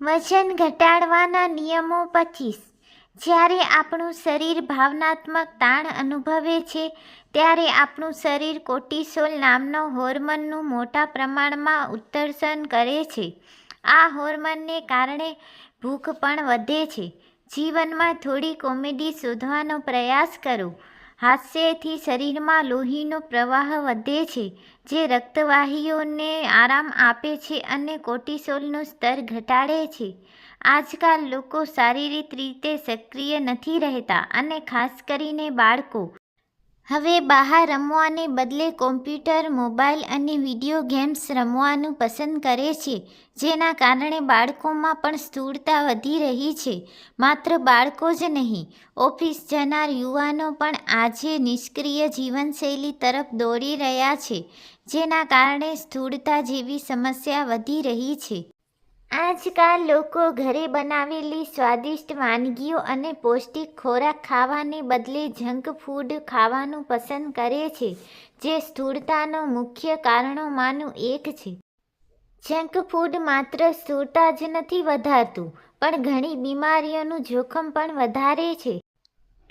વજન ઘટાડવાના નિયમો પચીસ. જ્યારે આપણું શરીર ભાવનાત્મક તાણ અનુભવે છે, ત્યારે આપણું શરીર કોર્ટિસોલ નામનો હોર્મોનનું મોટા પ્રમાણમાં ઉત્સર્જન કરે છે. આ હોર્મોનને કારણે ભૂખ પણ વધે છે. જીવનમાં થોડી કોમેડી શોધવાનો પ્રયાસ કરો. હાસ્યથી શરીરમાં લોહીનો પ્રવાહ વધે છે, જે રક્તવાહીઓને આરામ આપે છે અને કોર્ટિસોલનું સ્તર ઘટાડે છે. આજકાલ લોકો શારીરિક રીતે સક્રિય નથી રહેતા અને ખાસ કરીને બાળકો હવે બહાર રમવાને બદલે કોમ્પ્યુટર, મોબાઈલ અને વીડિયો ગેમ્સ રમવાનું પસંદ કરે છે, જેના કારણે બાળકોમાં પણ સ્થૂળતા વધી રહી છે. માત્ર બાળકો જ નહીં, ઓફિસ જનાર યુવાનો પણ આજે નિષ્ક્રિય જીવનશૈલી તરફ દોડી રહ્યા છે, જેના કારણે સ્થૂળતા જેવી સમસ્યા વધી રહી છે. આજકાલ લોકો ઘરે બનાવેલી સ્વાદિષ્ટ વાનગીઓ અને પૌષ્ટિક ખોરાક ખાવાને બદલે જંક ફૂડ ખાવાનું પસંદ કરે છે, જે સ્થૂળતાનો મુખ્ય કારણોમાંનું એક છે. જંક ફૂડ માત્ર સ્થૂળતા જ નથી વધારતું, પણ ઘણી બીમારીઓનું જોખમ પણ વધારે છે.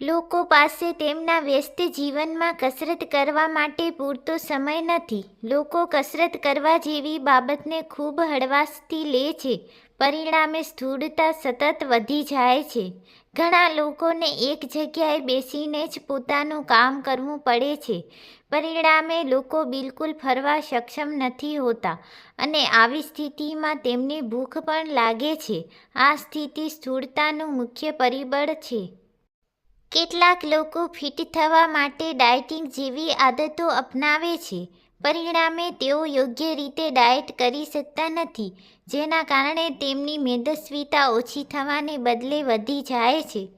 લોકો પાસે તેમના વ્યસ્ત જીવનમાં કસરત કરવા માટે પૂરતો સમય નથી. લોકો કસરત કરવા જેવી બાબતને ખૂબ હળવાશથી લે છે. પરિણામે સ્થૂળતા સતત વધી જાય છે. ઘણા લોકોને એક જગ્યાએ બેસીને જ પોતાનું કામ કરવું પડે છે. પરિણામે લોકો બિલકુલ ફરવા સક્ષમ નથી હોતા અને આવી સ્થિતિમાં તેમને ભૂખ પણ લાગે છે. આ સ્થિતિ સ્થૂળતાનું મુખ્ય પરિબળ છે. કેટલાક લોકો ફિટ થવા માટે ડાયટિંગ જેવી આદતો અપનાવે છે. પરિણામે, તેઓ યોગ્ય રીતે ડાયટ કરી શકતા નથી, જેના કારણે તેમની મેદસ્વીતા ઓછી થવાને બદલે વધી જાય છે.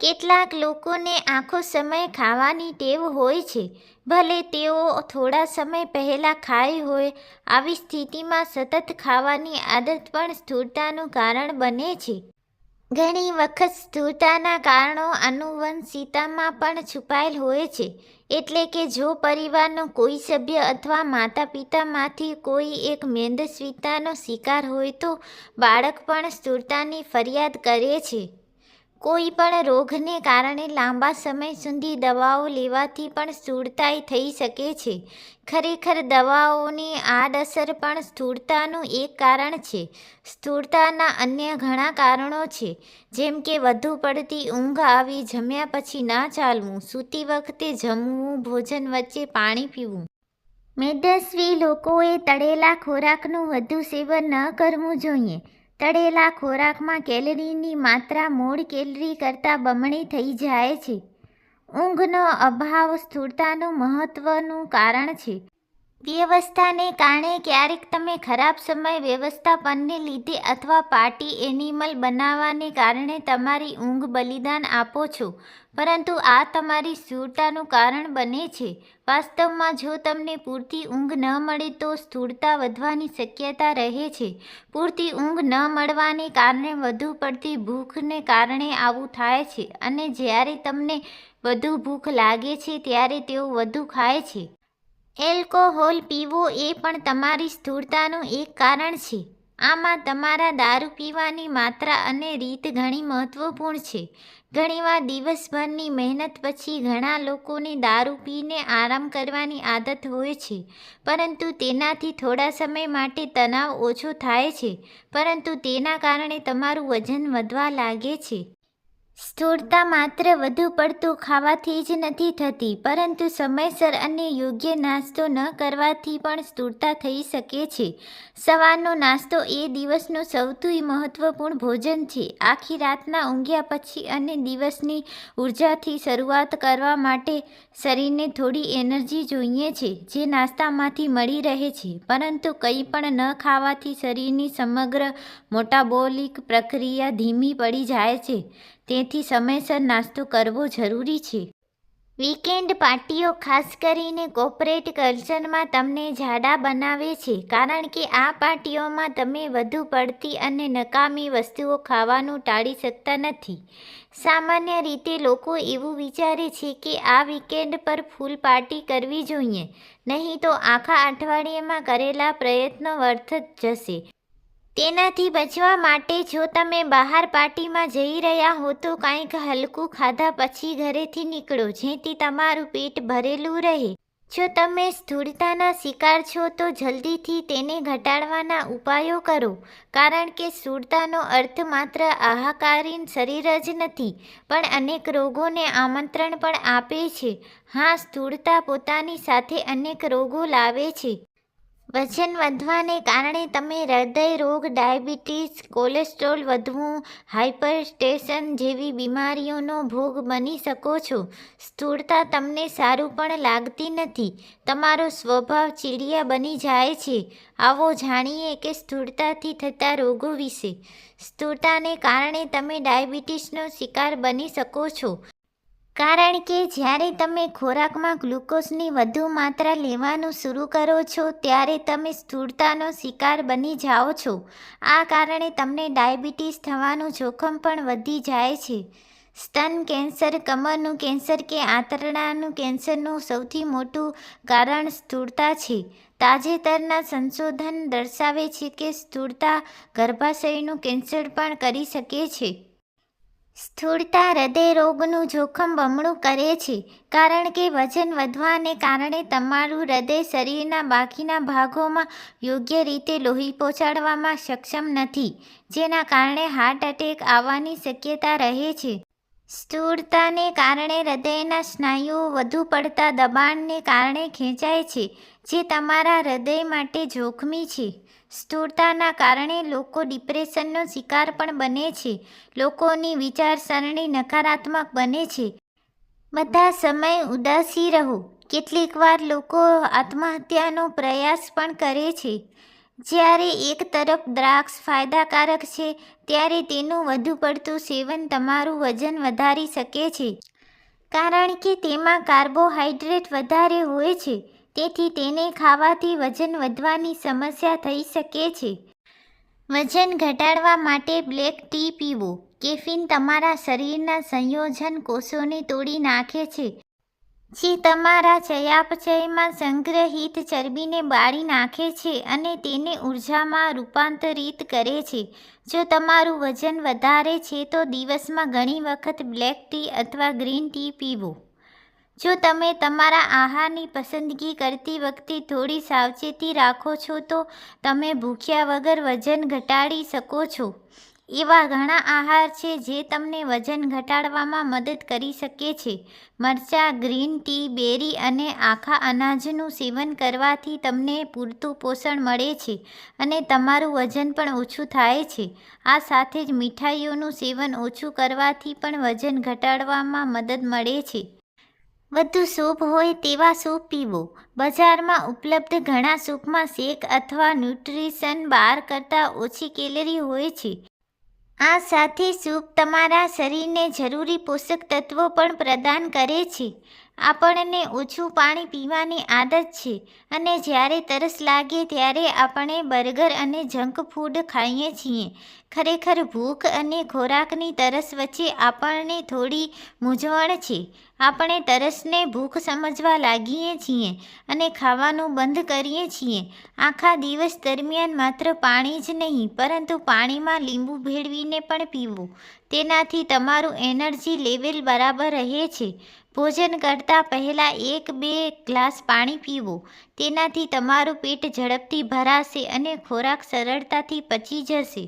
કેટલાક લોકોને આખો સમય ખાવાની ટેવ હોય છે. ભલે તેઓ થોડા સમય પહેલાં ખાઈ હોય, આવી સ્થિતિમાં સતત ખાવાની આદત પણ સ્થૂળતાનું કારણ બને છે. ઘણી વખત સ્થૂળતાના કારણો આનુવંશિકતામાં પણ છુપાયેલ હોય છે. એટલે કે જો પરિવારનો કોઈ સભ્ય અથવા માતા પિતામાંથી કોઈ એક મેદસ્વીતાનો શિકાર હોય તો બાળક પણ સ્થૂળતાની ફરિયાદ કરે છે. કોઈ પણ રોગને કારણે લાંબા સમય સુધી દવાઓ લેવાથી પણ સ્થૂળતાય થઈ શકે છે. ખરેખર દવાઓની આડઅસર પણ સ્થૂળતાનું એક કારણ છે. સ્થૂળતાના અન્ય ઘણા કારણો છે. જેમ કે વધુ પડતી ઊંઘ આવી, જમ્યા પછી ના ચાલવું, સૂતી વખતે જમવું, ભોજન વચ્ચે પાણી પીવું. મેદસ્વી લોકોએ તળેલા ખોરાકનું વધુ સેવન ન કરવું જોઈએ. તળેલા ખોરાકમાં કેલરીની માત્રા મૂળ કેલરી કરતાં બમણી થઈ જાય છે. ઊંઘનો અભાવ સ્થૂળતાનું મહત્વનું કારણ છે. વ્યવસ્થાને કારણે ક્યારેક તમે ખરાબ સમય વ્યવસ્થાપનને લીધે અથવા પાર્ટી એનિમલ બનાવવાને કારણે તમારી ઊંઘ બલિદાન આપો છો. પરંતુ આ તમારી સ્થૂળતાનું કારણ બને છે. વાસ્તવમાં જો તમને પૂરતી ઊંઘ ન મળે તો સ્થૂળતા વધવાની શક્યતા રહે છે. પૂરતી ઊંઘ ન મળવાને કારણે વધુ પડતી ભૂખને કારણે આવું થાય છે અને જ્યારે તમને વધુ ભૂખ લાગે છે ત્યારે તેઓ વધુ ખાય છે. એલ્કોહોલ પીવો એ પણ તમારી સ્થૂળતાનું એક કારણ છે. આમાં તમારા દારૂ પીવાની માત્રા અને રીત ઘણી મહત્વપૂર્ણ છે. ઘણીવાર દિવસભરની મહેનત પછી ઘણા લોકોને દારૂ પીને આરામ કરવાની આદત હોય છે. પરંતુ તેનાથી થોડા સમય માટે તણાવ ઓછો થાય છે. પરંતુ તેના કારણે તમારું વજન વધવા લાગે છે. સ્થૂળતા માત્ર વધુ પડતું ખાવાથી જ નથી થતી, પરંતુ સમયસર અને યોગ્ય નાસ્તો ન કરવાથી પણ સ્થૂળતા થઈ શકે છે. સવારનો નાસ્તો એ દિવસનું સૌથી મહત્વપૂર્ણ ભોજન છે. આખી રાતના ઊંઘ્યા પછી અને દિવસની ઉર્જાથી શરૂઆત કરવા માટે શરીરને થોડી એનર્જી જોઈએ છે, જે નાસ્તામાંથી મળી રહે છે. પરંતુ કંઈ પણ ન ખાવાથી શરીરની સમગ્ર મોટાબોલિક પ્રક્રિયા ધીમી પડી જાય છે. તેથી સમયસર નાસ્તો કરવો જરૂરી છે. વીકેન્ડ પાર્ટીઓ ખાસ કરીને કોર્પોરેટ કલ્ચરમાં તમને જાડા બનાવે છે, કારણ કે આ પાર્ટીઓમાં તમે વધુ પડતી અને નકામી વસ્તુઓ ખાવાનું ટાળી શકતા નથી. સામાન્ય રીતે લોકો એવું વિચારે છે કે આ વીકેન્ડ પર ફૂલ પાર્ટી કરવી જોઈએ, નહીં તો આખા અઠવાડિયામાં કરેલા પ્રયત્નો વર્થ જશે. તેનાથી બચવા માટે જો તમે બહાર પાર્ટીમાં જઈ રહ્યા હો તો કાંઈક હલકું ખાધા પછી ઘરેથી નીકળો, જેથી તમારું પેટ ભરેલું રહે. જો તમે સ્થૂળતાના શિકાર છો તો જલ્દીથી તેને ઘટાડવાના ઉપાયો કરો, કારણ કે સ્થૂળતાનો અર્થ માત્ર આહાકારીન શરીર જ નથી, પણ અનેક રોગોને આમંત્રણ પણ આપે છે. હા, સ્થૂળતા પોતાની સાથે અનેક રોગો લાવે છે. વજન વધવાને કારણે તમે હૃદય રોગ, ડાયાબિટીસ, કોલેસ્ટ્રોલ વધવું હાઇપરટેન્શન જેવી બીમારીઓનો ભોગ બની શકો છો. સ્થૂળતા તમને સારું પણ લાગતી નથી. તમારો સ્વભાવ ચીડિયા બની જાય છે. આવો જાણીએ કે સ્થૂળતાથી થતા રોગો વિશે. સ્થૂળતાને કારણે તમે ડાયાબિટીસનો શિકાર બની શકો છો. કારણ કે જ્યારે તમે ખોરાકમાં ગ્લુકોઝની વધુ માત્રા લેવાનું શરૂ કરો છો, ત્યારે તમે સ્થૂળતાનો શિકાર બની જાઓ છો. આ કારણે તમને ડાયાબિટીસ થવાનું જોખમ પણ વધી જાય છે. સ્તન કેન્સર, કમરનું કેન્સર કે આંતરડાનું કેન્સરનું સૌથી મોટું કારણ સ્થૂળતા છે. તાજેતરના સંશોધન દર્શાવે છે કે સ્થૂળતા ગર્ભાશયનું કેન્સર પણ કરી શકે છે. સ્થૂળતા હૃદય રોગનું જોખમ બમણું કરે છે, કારણ કે વજન વધવાને કારણે તમારું હૃદય શરીરના બાકીના ભાગોમાં યોગ્ય રીતે લોહી પહોંચાડવામાં સક્ષમ નથી, જેના કારણે હાર્ટ એટેક આવવાની શક્યતા રહે છે. સ્થૂળતાને કારણે હૃદયના સ્નાયુઓ વધુ પડતા દબાણને કારણે ખેંચાય છે, જે તમારા હૃદય માટે જોખમી છે. સ્થૂળતાના કારણે લોકો ડિપ્રેશનનો શિકાર પણ બને છે. લોકોની વિચારસરણી નકારાત્મક બને છે. બધા સમય ઉદાસી રહો. કેટલીક વાર લોકો આત્મહત્યાનો પ્રયાસ પણ કરે છે. જ્યારે એક તરફ દ્રાક્ષ ફાયદાકારક છે, ત્યારે તેનું વધુ પડતું સેવન તમારું વજન વધારી શકે છે. કારણ કે તેમાં કાર્બોહાઈડ્રેટ વધારે હોય છે. તેથી તેને ખાવાથી વજન વધવાની સમસ્યા થઈ શકે છે. વજન ઘટાડવા માટે બ્લેક ટી પીવો. કેફીન તમારા શરીરના સંયોજન કોષોને તોડી નાખે છે. જે તમારા ચયાપચયમાં સંગ્રહિત ચરબીને બાળી નાખે છે અને તેને ઉર્જામાં રૂપાંતરિત કરે છે. જો તમારું વજન વધારે છે તો દિવસમાં ઘણી વખત બ્લેક ટી અથવા ગ્રીન ટી પીવો. જો તમે તમારા આહારની પસંદગી કરતી વખતે થોડી સાવચેતી રાખો છો તો તમે ભૂખ્યા વગર વજન ઘટાડી શકો છો. એવા ઘણા આહાર છે જે તમને વજન ઘટાડવામાં મદદ કરી શકે છે. મરચાં, ગ્રીન ટી, બેરી અને આખા અનાજનું સેવન કરવાથી તમને પૂરતું પોષણ મળે છે અને તમારું વજન પણ ઓછું થાય છે. આ સાથે જ મીઠાઈઓનું સેવન ઓછું કરવાથી પણ વજન ઘટાડવામાં મદદ મળે છે. વધુ સૂપ હોય તેવા સૂપ પીવો. બજારમાં ઉપલબ્ધ ઘણા સૂપમાં શેક અથવા ન્યુટ્રિશન બાર કરતાં ઓછી કેલરી હોય છે. આ સાથે સૂપ તમારા શરીરને જરૂરી પોષક તત્વો પણ પ્રદાન કરે છે. આપણને ઓછું પાણી પીવાની આદત છે અને જ્યારે તરસ લાગે ત્યારે આપણે બર્ગર અને જંક ફૂડ ખાઈએ છીએ. ખરેખર ભૂખ અને ખોરાકની તરસ વચ્ચે આપણને થોડી મૂંઝવણ છે. આપણે તરસને ભૂખ સમજવા લાગીએ છીએ અને ખાવાનું બંધ કરીએ છીએ. આખા દિવસ દરમિયાન માત્ર પાણી જ નહીં, પરંતુ પાણીમાં લીંબુ ભેળવીને પણ પીવું. તેનાથી તમારું એનર્જી લેવલ બરાબર રહે છે. ભોજન કરતાં પહેલાં એક બે ગ્લાસ પાણી પીવો. તેનાથી તમારું પેટ ઝડપથી ભરાશે અને ખોરાક સરળતાથી પચી જશે.